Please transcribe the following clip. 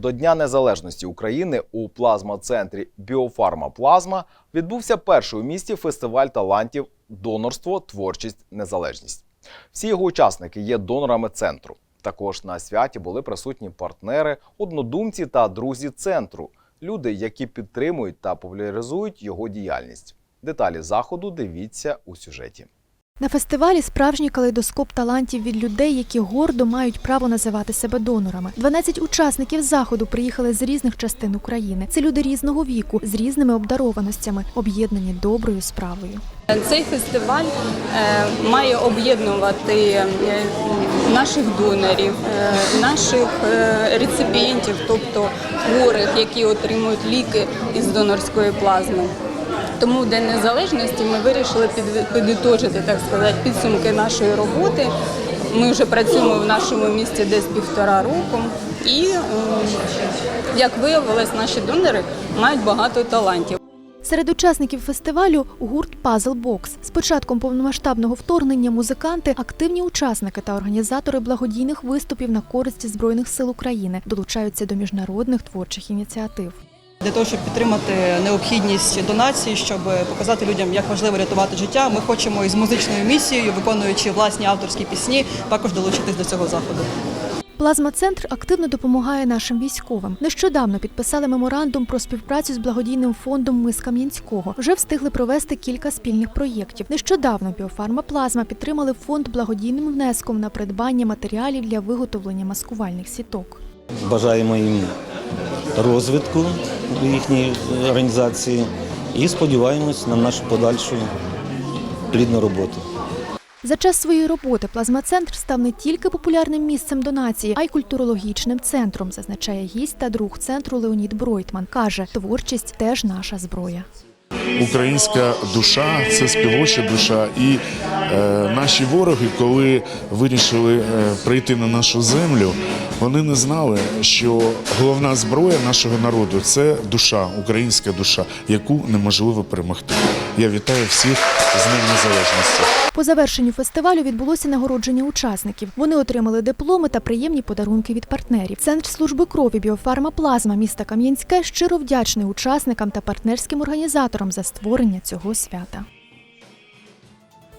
До Дня Незалежності України у плазма-центрі Біофарма Плазма відбувся перший у місті фестиваль талантів Донорство, творчість, незалежність. Всі його учасники є донорами центру. Також на святі були присутні партнери, однодумці та друзі центру, люди, які підтримують та популяризують його діяльність. Деталі заходу дивіться у сюжеті. На фестивалі справжній калейдоскоп талантів від людей, які гордо мають право називати себе донорами. 12 учасників заходу приїхали з різних частин України. Це люди різного віку, з різними обдарованостями, об'єднані доброю справою. Цей фестиваль е, має об'єднувати е, наших донорів, е, наших реципієнтів, тобто хворих, які отримують ліки із донорської плазми. Тому День Незалежності ми вирішили підітожити, так сказати, підсумки нашої роботи. Ми вже працюємо в нашому місті десь півтора року, і е, як виявилось, наші донори мають багато талантів. Серед учасників фестивалю гурт Puzzle Box. З початком повномасштабного вторгнення музиканти, активні учасники та організатори благодійних виступів на користь Збройних сил України долучаються до міжнародних творчих ініціатив. Для того, щоб підтримати необхідність донації, щоб показати людям, як важливо рятувати життя, ми хочемо із музичною місією, виконуючи власні авторські пісні, також долучитись до цього заходу. Плазма-центр активно допомагає нашим військовим. Нещодавно підписали меморандум про співпрацю з благодійним фондом Ми з Кам'янського. Вже встигли провести кілька спільних проєктів. Нещодавно біофарма Плазма підтримали фонд благодійним внеском на придбання матеріалів для виготовлення маскувальних сіток. Бажаємо їм розвитку їхньої організації і сподіваємось на нашу подальшу плідну роботу. За час своєї роботи плазма-центр став не тільки популярним місцем донації, а й культурологічним центром, зазначає гість та друг центру Леонід Бройтман. каже, творчість теж наша зброя. Українська душа це співоча душа. І е, наші вороги, коли вирішили е, прийти на нашу землю, вони не знали, що головна зброя нашого народу це душа, українська душа, яку неможливо перемогти. Я вітаю всіх з Днем Незалежності. По завершенню фестивалю відбулося нагородження учасників. Вони отримали дипломи та приємні подарунки від партнерів. Центр служби крові Біофарма Плазма міста Кам'янське щиро вдячний учасникам та партнерським організаторам за створення цього свята.